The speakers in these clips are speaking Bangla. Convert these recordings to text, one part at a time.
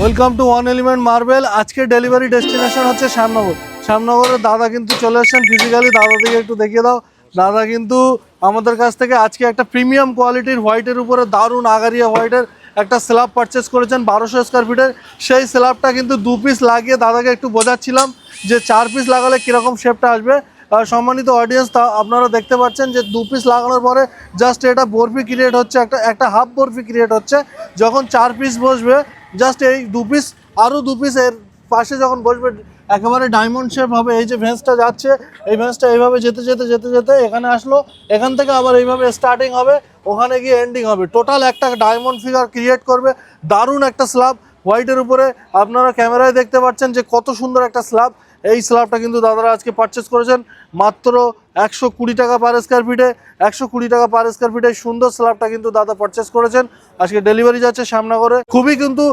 Welcome to one element marble আজকে ডেলিভারি ডেস্টিনেশন হচ্ছে শ্যামনগর। শ্যামনগরের দাদা কিন্তু চলে এসেছেন ফিজিক্যালি দাদা একটু দেখিয়ে দাও। দাদা কিন্তু আমাদের কাছ থেকে আজকে একটা প্রিমিয়াম কোয়ালিটির হোয়াইটের উপরে দারুণ আগারিয়া হোয়াইটের একটা স্ল্যাব পারচেস করেছেন বারোশো স্কোয়ার ফিটের সেই স্ল্যাবটা কিন্তু দু পিস লাগিয়ে দাদাকে একটু বোঝাচ্ছিলাম যে চার পিস লাগালে কীরকম শেপটা আসবে। সম্মানিত অডিয়েন্স তা আপনারা দেখতে পাচ্ছেন যে দু পিস লাগানোর পরে জাস্ট এটা বরফি ক্রিয়েট হচ্ছে, একটা একটা হাফ বরফি ক্রিয়েট হচ্ছে। যখন চার পিস বসবে জাস্ট এই দু পিস আরও দু পিস এর পাশে যখন বসবে, একেবারে ডায়মন্ড শেপ হবে, এই যে ভেন্সটা যাচ্ছে, এই ভেন্সটা এইভাবে যেতে যেতে যেতে যেতে এখানে আসলো, এখান থেকে আবার এইভাবে স্টার্টিং হবে, ওখানে গিয়ে এন্ডিং হবে। টোটাল একটা ডায়মন্ড ফিগার ক্রিয়েট করবে, দারুণ একটা স্ল্যাব হোয়াইটের উপরে। আপনারা ক্যামেরায় দেখতে পাচ্ছেন যে কত সুন্দর একটা স্ল্যাব এই স্ল্যাবটা কিন্তু দাদারা আজকে পারচেস করেছেন মাত্র একশো কুড়ি টাকা পার স্কোয়ার ফিটে একশো কুড়ি টাকা পার স্কোয়ার ফিটে সুন্দর স্ল্যাবটা কিন্তু দাদা পারচেস করেছেন। আজকে ডেলিভারি যাচ্ছে শ্যামনগরে। খুবই কিন্তু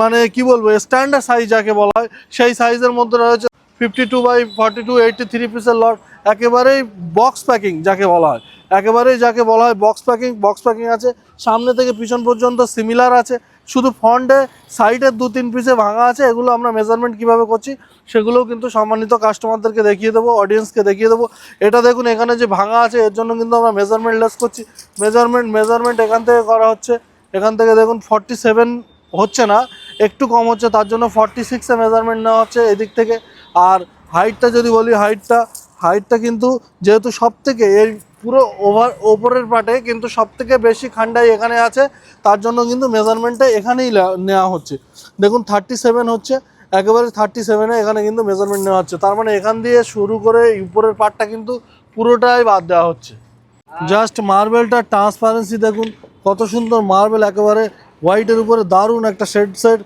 মানে কি বলব স্ট্যান্ডার্ড সাইজ যাকে বলা হয়, সেই সাইজের মধ্যে রয়েছে fifty two by forty two eighty three পিসের লট একেবারেই বক্স প্যাকিং যাকে বলা হয়। একেবারেই যাকে বলা হয় বক্স প্যাকিং বক্স প্যাকিং আছে। সামনে থেকে পিছন পর্যন্ত সিমিলার আছে। শুধু ফ্রন্টে সাইডের দু তিন পিসে ভাঙা আছে, এগুলো আমরা মেজারমেন্ট কীভাবে করছি, সেগুলোও কিন্তু সম্মানিত কাস্টমারদেরকে দেখিয়ে দেবো অডিয়েন্সকে দেখিয়ে দেবো। এটা দেখুন, এখানে যে ভাঙা আছে, এর জন্য কিন্তু আমরা মেজারমেন্ট লেস করছি। মেজারমেন্ট মেজারমেন্ট এখান থেকে করা হচ্ছে, এখান থেকে দেখুন ফর্টি সেভেন হচ্ছে না, একটু কম হচ্ছে, তার জন্য ফর্টি সিক্সে মেজারমেন্ট নেওয়া হচ্ছে এদিক থেকে। আর হাইটটা যদি বলি হাইটটা হাইটটা কিন্তু যেহেতু সব থেকে এর পুরো ওভার ওপরের পার্টে কিন্তু সব থেকে বেশি খান্ডাই এখানে আছে। তার জন্য কিন্তু মেজারমেন্টটা এখানেই নেওয়া হচ্ছে। দেখুন থার্টি সেভেন হচ্ছে, একেবারে থার্টি সেভেনে এখানে কিন্তু মেজারমেন্ট নেওয়া হচ্ছে। তার মানে এখান দিয়ে শুরু করে উপরের পার্টটা কিন্তু পুরোটাই বাদ দেওয়া হচ্ছে। জাস্ট মার্বেলটার ট্রান্সপারেন্সি দেখুন, কত সুন্দর মার্বেল একেবারে হোয়াইটের উপরে দারুণ একটা সেট সেট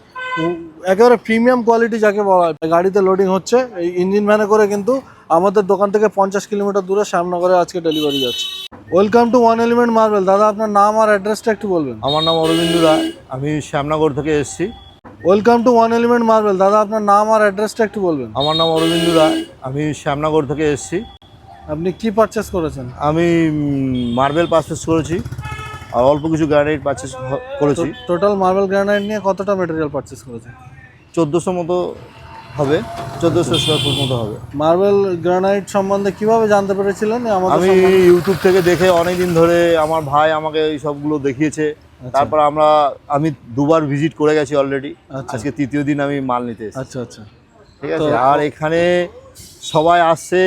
একেবারে প্রিমিয়াম কোয়ালিটি যাকে বলা হয়। গাড়িতে লোডিং হচ্ছে এই ইঞ্জিন ভ্যানে করে কিন্তু আমাদের দোকান থেকে পঞ্চাশ কিলোমিটার দূরে শ্যামনগরে আজকে ডেলিভারি যাচ্ছে। Welcome to one element marble দাদা আপনার নাম আর অ্যাড্রেসটা একটু বলবেন। আমার নাম অরবিন্দু রায়। আমি শ্যামনগর থেকে এসেছি। Welcome to one element marble দাদা আপনার নাম আর অ্যাড্রেসটা একটু বলবেন। আমার নাম অরবিন্দু রায়। আমি শ্যামনগর থেকে এসেছি। আপনি কি পারচেস করেছেন? আমি মার্বেল পারচেস করেছি। আর অল্প কিছু গ্রানাইট পারচেস করেছি। টোটাল মার্বেল গ্রানাইট নিয়ে কতটা মেটেরিয়াল পারচেস করেছে? চোদ্দোশো মতো হবে চোদ্দোশো স্কোয়ার ফুট মতো হবে। মার্বেল গ্রানাইট সম্বন্ধে কীভাবে জানতে পেরেছিলেন? আমি ইউটিউব থেকে দেখে অনেক দিন ধরে আমার ভাই আমাকে এই সবগুলো দেখিয়েছে। তারপর আমরা আমি দুবার ভিজিট করে গেছি অলরেডি আচ্ছা। আজকে তৃতীয় দিন আমি মাল নিতে আচ্ছা আচ্ছা। ঠিক আছে? আর এখানে সবাই আসছে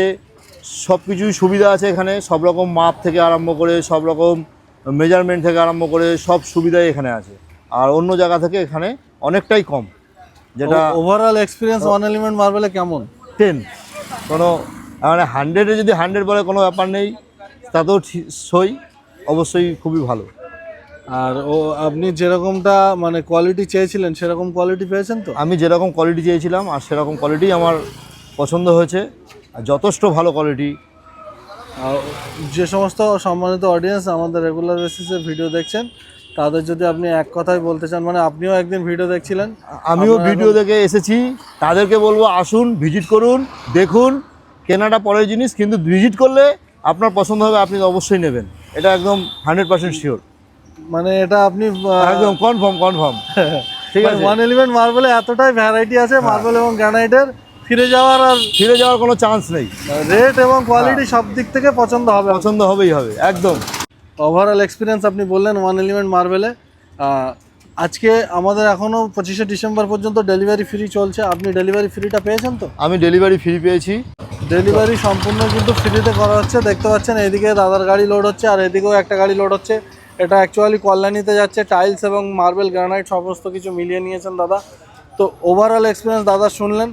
সব কিছুই সুবিধা আছে এখানে। সব রকম মাপ থেকে আরম্ভ করে সব রকম মেজারমেন্ট থেকে আরম্ভ করে সব সুবিধাই এখানে আছে। আর অন্য জায়গা থেকে এখানে অনেকটাই কম। যেটা ওভারঅল এক্সপিরিয়েন্স ওয়ান এলিমেন্ট মার্বেলে কেমন? টেন কোনো মানে হান্ড্রেডে যদি হান্ড্রেড বলে কোনো ব্যাপার নেই তাতেও ঠিক- সই অবশ্যই খুবই ভালো। আর ও আপনি যেরকমটা মানে কোয়ালিটি চেয়েছিলেন সেরকম কোয়ালিটি পেয়েছেন তো? আমি যেরকম কোয়ালিটি চেয়েছিলাম আর সেরকম কোয়ালিটি আমার পছন্দ হয়েছে। আর যথেষ্ট ভালো কোয়ালিটি যে সমস্ত সম্মানিত অডিয়েন্স আমাদের রেগুলার বেসিসে ভিডিও দেখছেন তাদের যদি আপনি এক কথায় বলতে চান মানে আপনিও একদিন ভিডিও দেখছিলেন। আমিও ভিডিও দেখে এসেছি। তাদেরকে বলব আসুন ভিজিট করুন দেখুন কেনাটা পরের জিনিস কিন্তু ভিজিট করলে আপনার পছন্দ হবে আপনি অবশ্যই নেবেন। এটা একদম হান্ড্রেড পার্সেন্ট শিওর মানে এটা আপনি একদম কনফার্ম কনফার্ম ঠিক আছে? ওয়ান এলিমেন্ট মার্বেলে এতটাই ভ্যারাইটি আছে মার্বেল এবং গ্রানাইটের ফিরে যাওয়ার আর ফিরে যাওয়ার কোনো চান্স নেই। রেট এবং কোয়ালিটি সব দিক থেকে পছন্দ হবে। পছন্দ হবেই হবে একদম। ওভারঅল এক্সপিরিয়েন্স আপনি বললেন ওয়ান এলিমেন্ট মার্বেলে আজকে আমাদের এখনও পঁচিশে ডিসেম্বর পর্যন্ত ডেলিভারি ফ্রি চলছে। আপনি ডেলিভারি ফ্রিটা পেয়েছেন তো? আমি ডেলিভারি ফ্রি পেয়েছি। ডেলিভারি সম্পূর্ণ কিন্তু ফ্রিতে করা হচ্ছে। দেখতে পাচ্ছেন এদিকে দাদার গাড়ি লোড হচ্ছে আর এদিকেও একটা গাড়ি লোড হচ্ছে। এটা অ্যাকচুয়ালি কল্যাণীতে যাচ্ছে টাইলস এবং মার্বেল গ্রানাইট সমস্ত কিছু মিলিয়ে নিয়েছেন দাদা। তো ওভারঅল এক্সপিরিয়েন্স দাদা শুনলেন।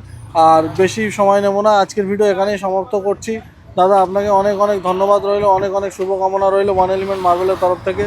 আর বেশি সময় নেব না, আজকের ভিডিও এখানেই সমাপ্ত করছি। দাদা, আপনাকে অনেক অনেক ধন্যবাদ রইল, অনেক অনেক শুভকামনা রইল ওয়ান এলিমেন্ট মার্বেলের তরফ থেকে।